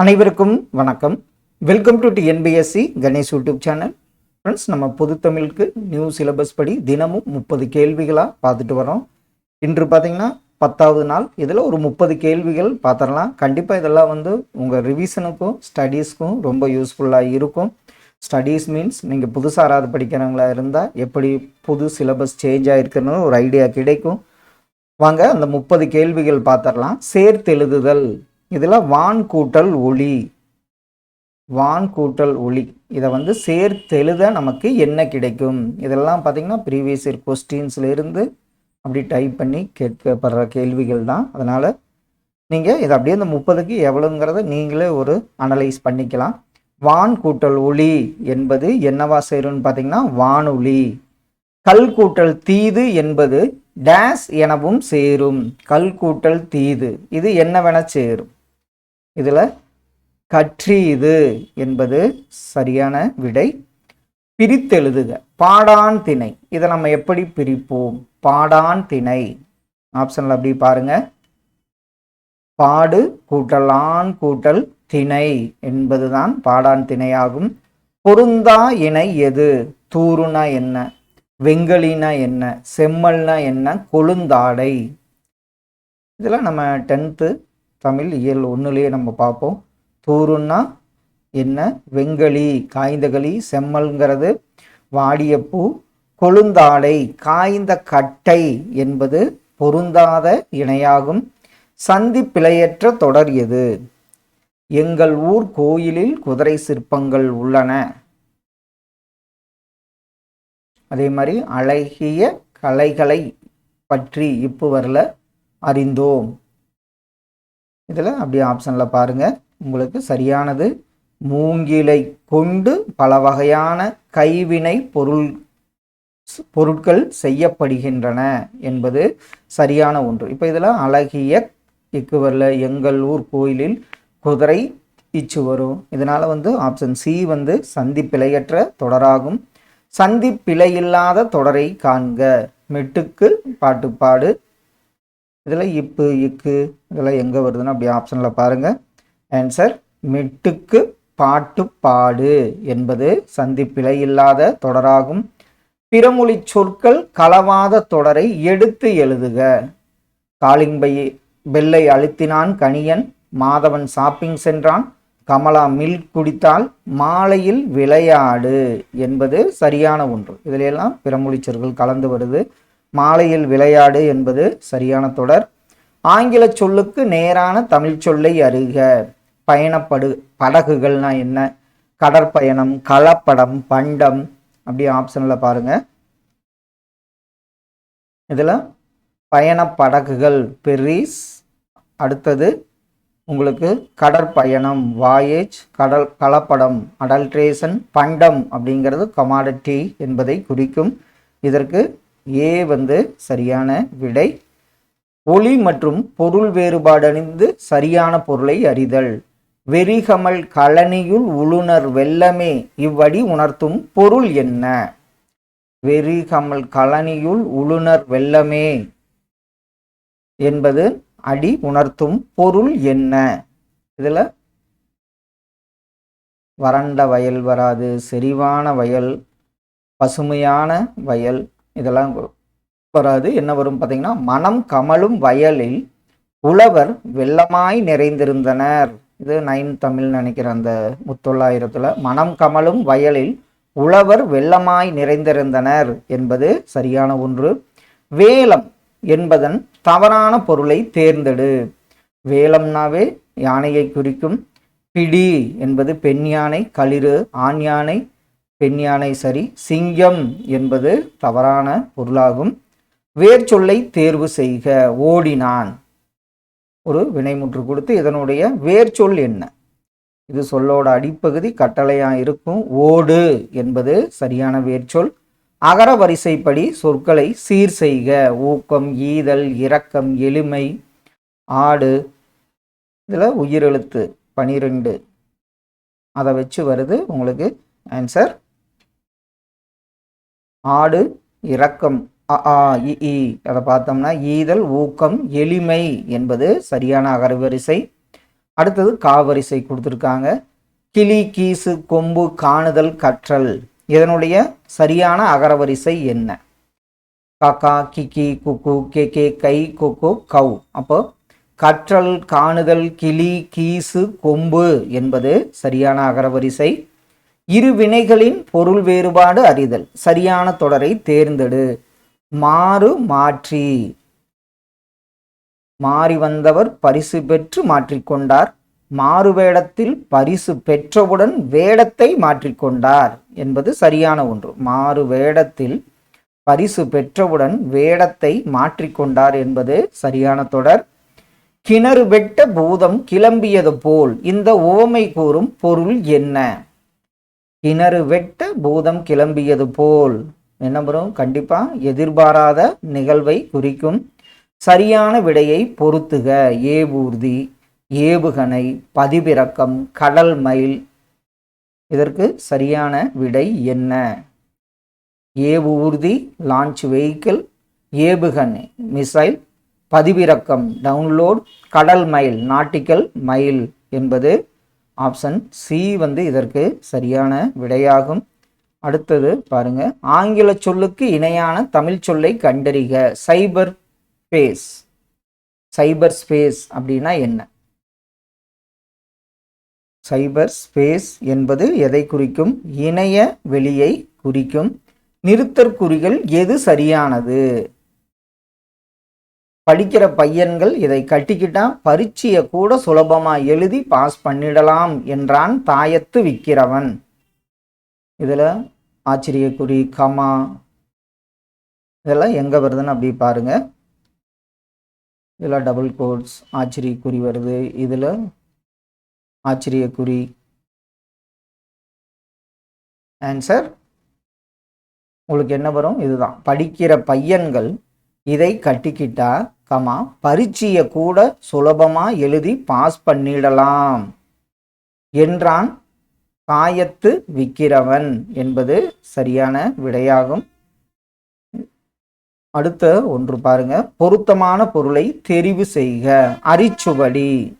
அனைவருக்கும் வணக்கம். Welcome to TNPSC Ganesh YouTube channel friends நம்ம பொது தமிழுக்கு நியூ சிலபஸ் படி தினமும் முப்பது கேள்விகளாக பார்த்துட்டு வரோம் இன்று பார்த்தீங்கன்னா பத்தாவது நாள். இதில் ஒரு முப்பது கேள்விகள் பார்த்துடலாம். கண்டிப்பாக இதெல்லாம் வந்து உங்கள் ரிவிஷனுக்கும் ஸ்டடீஸ்க்கும் ரொம்ப யூஸ்ஃபுல்லாக இருக்கும். ஸ்டடீஸ் மீன்ஸ் நீங்கள் புதுசாக யாராவது படிக்கிறவங்களா இருந்தால் எப்படி புது சிலபஸ் சேஞ்ச் ஆகிருக்குன்னு ஒரு ஐடியா கிடைக்கும். வாங்க அந்த முப்பது கேள்விகள் பார்த்துடலாம். சேர்த்தெழுதுதல் இதில் வான் கூட்டல் ஒளி. வான் கூட்டல் ஒளி. இதை வந்து சேர்த்தெழுத நமக்கு என்ன கிடைக்கும்? இதெல்லாம் பார்த்தீங்கன்னா ப்ரீவியஸ் இயர் கொஸ்டின்ஸ்லேருந்து அப்படி டைப் பண்ணி கேட்கப்படுற கேள்விகள் தான். அதனால் நீங்கள் இதை அப்படியே இந்த முப்பதுக்கு எவ்வளோங்கிறத நீங்களே ஒரு அனலைஸ் பண்ணிக்கலாம். வான் கூட்டல் ஒளி என்பது என்னவா சேரும்னு பார்த்தீங்கன்னா வானொலி கல் கூட்டல் தீது என்பது டேஸ் எனவும் சேரும். கல் கூட்டல் தீது. இது என்னவென சேரும்? இதில் கற்றீது என்பது சரியான விடை. பிரித்தெழுதுக. பாடான் திணை. இதை நம்ம எப்படி பிரிப்போம்? பாடான் திணை. ஆப்ஷனில் அப்படி பாருங்க. பாடு கூட்டல் ஆண் கூட்டல் திணை என்பதுதான் பாடான் திணையாகும். பொருந்தா இணை எது? தூருனா என்ன? வெங்கலினா என்ன? செம்மல்னா என்ன? கொழுந்தாடை. இதெல்லாம் நம்ம டென்த்து தமிழ் இயல் ஒன்றுலேயே நம்ம பார்ப்போம். தூருன்னா என்ன? வெங்களி காய்ந்தகளி செம்மல்ங்கிறது வாடிய பூ கொழுந்தாடை காய்ந்த கட்டை என்பது பொருந்தாத இணையாகும். சந்தி பிழையற்ற தொடர் எது? எங்கள் ஊர் கோயிலில் குதிரை சிற்பங்கள் உள்ளன. அதே மாதிரி அழகிய கலைகளை பற்றி இப்போ வரல அறிந்தோம். இதில் அப்படியே ஆப்ஷனில் பாருங்கள் உங்களுக்கு சரியானது மூங்கிலை கொண்டு பல வகையான கைவினை பொருள் பொருட்கள் செய்யப்படுகின்றன என்பது சரியான ஒன்று. இப்போ இதில் அழகிய இக்கு வரல எங்கள் ஊர் கோயிலில் குதிரை இச்சு வரும். இதனால் வந்து ஆப்ஷன் சி வந்து சந்தி பிழையற்ற தொடராகும். சந்தி பிழையில்லாத தொடரை காண்க. மெட்டுக்கு பாட்டுப்பாடு இதில் இப்பு இக்கு இதெல்லாம் எங்கே வருதுன்னு அப்படி ஆப்ஷனில் பாருங்கள் ஆன்சர் மெட்டுக்கு பாட்டு பாடு என்பது சந்திப்பிழை இல்லாத தொடராகும். பிறமொழி சொற்கள் களவாத தொடரை எடுத்து எழுதுக. காளிங்கை பெல்லை அழுத்தினான் கணியன் மாதவன் ஷாப்பிங் சென்றான் கமலா மில்க் குடித்தால் மாலையில் விளையாடு என்பது சரியான ஒன்று. இதிலெல்லாம் பிறமொழி சொற்கள் கலந்து வருது. மாலையில் விளையாடு என்பது சரியான தொடர். ஆங்கில சொல்லுக்கு நேரான தமிழ் சொல்லை அறிக பயணப்படு படகுகள்னா என்ன? கடற்பயணம் கலப்படம் பண்டம் அப்படி ஆப்ஷனில் பாருங்க. இதில் பயணப்படகுகள் பெரிஸ் அடுத்தது உங்களுக்கு கடற்பயணம் வாயேஜ் கடல் கலப்படம் அடல்ட்ரேஷன் பண்டம் அப்படிங்கிறது கமாடிட்டி என்பதை குறிக்கும். இதற்கு ஏ வந்து சரியான விடை ஒளி மற்றும் பொருள் வேறுபாடு அணிந்து சரியான பொருளை அறிதல். வெறிகமல் கழனியுள் உளுணர் வெள்ளமே இவ்வடி உணர்த்தும் பொருள் என்ன? வெறிகமல் கழனியுள் உளுணர் வெள்ளமே என்பது அடி உணர்த்தும் பொருள் என்ன? இதில் வறண்ட வயல் வராது செறிவான வயல் பசுமையான வயல் இதெல்லாம் வராது. என்ன வரும் பார்த்தீங்கன்னா மனம் கமலும் வயலில் உழவர் வெள்ளமாய் நிறைந்திருந்தனர். இது நைன் தமிழ் நினைக்கிற அந்த முத்தொள்ளாயிரத்தில். மனம் கமலும் வயலில் உழவர் வெள்ளமாய் நிறைந்திருந்தனர் என்பது சரியான ஒன்று. வேலம் என்பதன் தவறான பொருளை தேர்ந்தெடு. வேலம்னாவே யானையை குறிக்கும். பிடி என்பது பெண் யானை களிறு ஆண் யானை பெண் யானை சரி சிங்கம் என்பது தவறான பொருளாகும். வேர்ச்சொல்லை தேர்வு செய்க ஓடினான். ஒரு வினைமுற்று கொடுத்து இதனுடைய வேர்ச்சொல் என்ன? இது சொல்லோட அடிப்பகுதி கட்டளையா இருக்கும் ஓடு என்பது சரியான வேர்ச்சொல் அகர வரிசைப்படி சொற்களை சீர் செய்க ஊக்கம் ஈதல் இரக்கம் எளிமை ஆடு. இதில் உயிரெழுத்து பனிரெண்டு. அதை வச்சு வருது உங்களுக்கு ஆன்சர் ஆடு இரக்கம் அ ஆ இ அதை பார்த்தோம்னா ஈதல் ஊக்கம் எளிமை என்பது சரியான அகரவரிசை. அடுத்தது காவரிசை கொடுத்துருக்காங்க. கிளி கீசு கொம்பு காணுதல் கற்றல். இதனுடைய சரியான அகரவரிசை என்ன? காக்கா கிக்கி குக்கு கே கே கை கொக்கு கவ். அப்போ கற்றல் காணுதல் கிளி கீசு கொம்பு என்பது சரியான அகரவரிசை. இரு வினைகளின் பொருள் வேறுபாடு அறிதல். சரியான தொடரை தேர்ந்தெடு. மாறு மாற்றி. மாறி வந்தவர் பரிசு பெற்று மாற்றிக்கொண்டார் மாறு வேடத்தில் பரிசு பெற்றவுடன் வேடத்தை மாற்றிக்கொண்டார் என்பது சரியான ஒன்று. மாறு வேடத்தில் பரிசு பெற்றவுடன் வேடத்தை மாற்றிக்கொண்டார் என்பது சரியான தொடர். கிணறு வெட்ட பூதம் கிளம்பியது போல் இந்த உவமை கூறும் பொருள் என்ன? கிணறு வெட்ட பூதம் கிளம்பியது போல். என்ன வரும் கண்டிப்பா எதிர்பாராத நிகழ்வை குறிக்கும் சரியான விடையை பொருத்துக ஏவூர்தி ஏவுகணை பதிவிறக்கம் கடல் மயில். இதற்கு சரியான விடை என்ன? ஏவூர்தி லான்ச் வெஹிக்கிள் ஏவுகணை மிசைல் பதிவிறக்கம் டவுன்லோட் கடல் மைல் நாட்டிக்கல் மைல் என்பது ஆப்ஷன் சி வந்து இதற்கு சரியான விடையாகும். அடுத்தது பாருங்க. ஆங்கில சொல்லுக்கு இணையான தமிழ் சொல்லை கண்டறிக. சைபர் ஸ்பேஸ். சைபர் ஸ்பேஸ் அப்படின்னா என்ன? சைபர் ஸ்பேஸ் என்பது எதை குறிக்கும்? இணைய வெளியை குறிக்கும். நிறுத்தற்குறிகள் எது சரியானது? படிக்கிற பையன்கள் இதை கட்டிக்கிட்டா பரீட்சையை கூட சுலபமா எழுதி பாஸ் பண்ணிடலாம் என்றான் தாயத்து விக்கிறவன். இதுல ஆச்சரியக்குறி கமா. இதெல்லாம் எங்க வருதுன்னு அப்படி பாருங்க. இதில் டபுள் கோட்ஸ் ஆச்சரியக்குறி வருது. இதில் ஆச்சரியக்குறி. ஆன்சர் உங்களுக்கு என்ன வரும்? இதுதான். படிக்கிற பையன்கள் இதை கட்டிக்கிட்டா கமா பரீட்சையை கூட சுலபமாக எழுதி பாஸ் பண்ணிடலாம். என்றான் காயத்து விக்கிறவன் என்பது சரியான விடையாகும். அடுத்த ஒன்று பாருங்க. பொருத்தமான பொருளை தெரிவு செய்க. அரிச்சுவடி.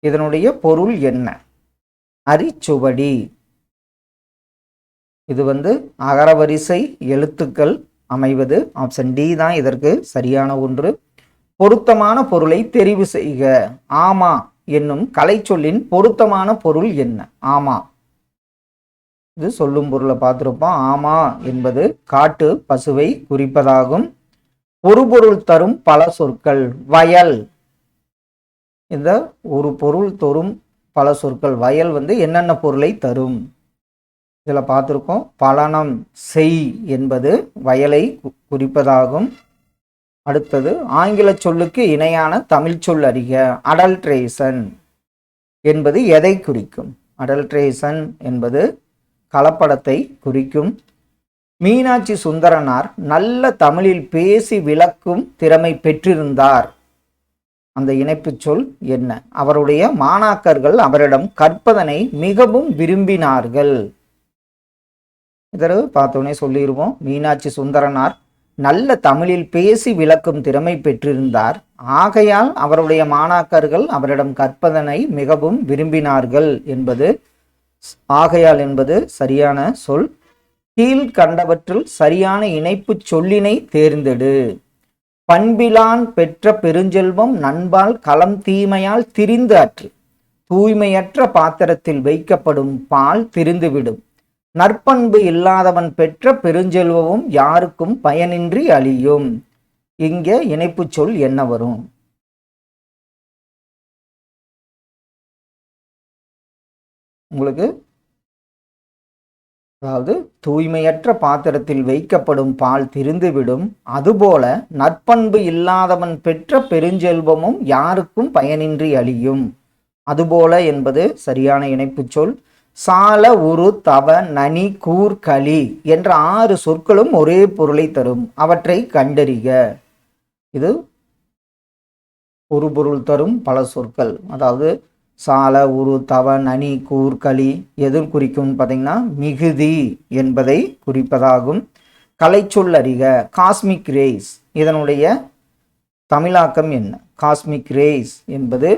இதனுடைய பொருள் என்ன? அரிச்சுவடி. இது வந்து அகரவரிசை எழுத்துக்கள் அமைவது. ஆப்ஷன் டி தான் இதற்கு சரியான ஒன்று. பொருத்தமான பொருளை தெரிவு செய்க. ஆமா என்னும் கலைச்சொல்லின் பொருத்தமான பொருள் என்ன? ஆமா. இது சொல்லும் பொருளை பார்த்துருப்போம். ஆமா என்பது காட்டு பசுவை குறிப்பதாகும். ஒரு பொருள் தரும் பல சொற்கள். வயல். இந்த ஒரு பொருள் தரும் பல சொற்கள். வயல் வந்து என்னென்ன பொருளை தரும்? இதில் பார்த்துருக்கோம். பலனம் செய் என்பது வயலை குறிப்பதாகும். அடுத்தது ஆங்கில சொல்லுக்கு இணையான தமிழ் சொல் அறிக அடல்ட்ரேஷன் என்பது எதை குறிக்கும்? அடல்ட்ரேஷன் என்பது கலப்படத்தை குறிக்கும். மீனாட்சி சுந்தரனார் நல்ல தமிழில் பேசி விளக்கும் திறமை பெற்றிருந்தார். அந்த இணைப்புச் சொல் என்ன? அவருடைய மாணாக்கர்கள் அவரிடம் கற்பதனை மிகவும் விரும்பினார்கள். இதற்கு பார்த்தோன்னே சொல்லிடுவோம் மீனாட்சி சுந்தரனார் நல்ல தமிழில் பேசி விளக்கும் திறமை பெற்றிருந்தார். ஆகையால் அவருடைய மாணாக்கர்கள் அவரிடம் கற்பதனை மிகவும் விரும்பினார்கள் என்பது ஆகையால் என்பது சரியான சொல். கீழ்கண்டவற்றில் சரியான இணைப்புச் சொல்லினை தேர்ந்தெடு. பண்பிலான் பெற்ற பெருஞ்செல்வம் நண்பால் களம் தீமையால் திரிந்து அற்று. தூய்மையற்ற பாத்திரத்தில் வைக்கப்படும் பால் திரிந்துவிடும். நற்பண்பு இல்லாதவன் பெற்ற பெருஞ்செல்வமும் யாருக்கும் பயனின்றி அழியும். இங்கே இணைப்பு சொல் என்ன வரும்? உங்களுக்கு அதாவது தூய்மையற்ற பாத்திரத்தில் வைக்கப்படும் பால் திரிந்துவிடும். அதுபோல நற்பண்பு இல்லாதவன் பெற்ற பெருஞ்செல்வமும் யாருக்கும் பயனின்றி அழியும். அதுபோல என்பது சரியான இணைப்புச் சொல். சால உரு தவ நனி கூர் களி என்ற ஆறு சொற்களும் ஒரே பொருளை தரும். அவற்றை கண்டறிக. இது ஒரு பொருள் தரும் பல சொற்கள். அதாவது சால உரு தவ நனி கூர் களி எதில் குறிக்கும் பார்த்தீங்கன்னா மிகுதி என்பதை குறிப்பதாகும். கலைச்சொல் அறிக. காஸ்மிக் ரேஸ் இதனுடைய தமிழாக்கம் என்ன? காஸ்மிக் ரேஸ் என்பது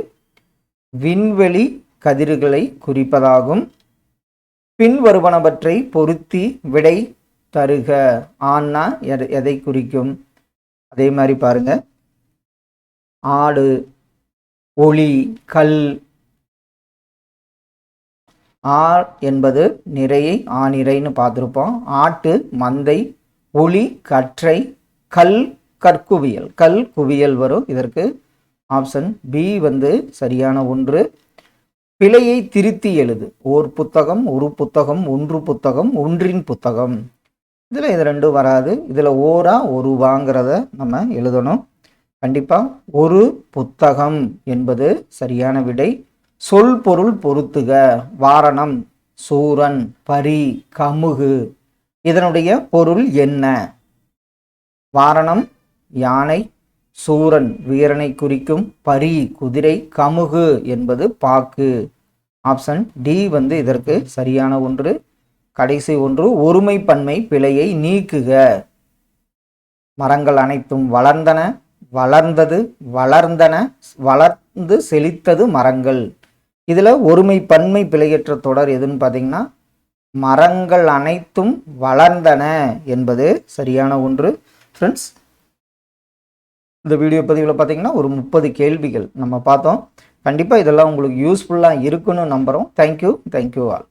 விண்வெளி கதிர்களை குறிப்பதாகும். பின்வருவனவற்றை பொருத்தி விடை தருக. ஆன்னா எதை எதை குறிக்கும்? அதே மாதிரி பாருங்க. ஆடு ஒளி கல். ஆ என்பது நிறையை ஆநிறைன்னு பார்த்துருப்போம். ஆட்டு மந்தை ஒளி கற்றை கல் கற்குவியல். கல் குவியல் வரும். இதற்கு ஆப்ஷன் பி வந்து சரியான ஒன்று. பிழையை திருத்தி எழுது. ஓர் புத்தகம் ஒரு புத்தகம் ஒன்று புத்தகம் ஒன்றின் புத்தகம். இதில் இது ரெண்டும் வராது. இதில் ஓரா ஒரு வாங்கிறத நம்ம எழுதணும். கண்டிப்பாக ஒரு புத்தகம் என்பது சரியான விடை. சொல் பொருள் பொருத்துக. வாரணம் சூரன் பரி கமுகு. இதனுடைய பொருள் என்ன? வாரணம் யானை சூரன் வீரனை குறிக்கும் பரி குதிரை கமுகு என்பது பாக்கு. ஆப்ஷன் டி வந்து இதற்கு சரியான ஒன்று. கடைசி ஒன்று ஒருமை பன்மை பிழையை நீக்குக. மரங்கள் அனைத்தும் வளர்ந்தன வளர்ந்தது வளர்ந்தன வளர்ந்து செழித்தது மரங்கள். இதில் ஒருமை பன்மை பிழையற்ற தொடர் எதுன்னு பார்த்தீங்கன்னா மரங்கள் அனைத்தும் வளர்ந்தன என்பது சரியான ஒன்று. ஃப்ரெண்ட்ஸ் இந்த வீடியோ பதிவில் பார்த்தீங்கன்னா ஒரு முப்பது கேள்விகள் நம்ம பார்த்தோம். கண்டிப்பாக இதெல்லாம் உங்களுக்கு யூஸ்ஃபுல்லாக இருக்குன்னு நம்புகிறோம் தேங்க்யூ தேங்க்யூ ஆல்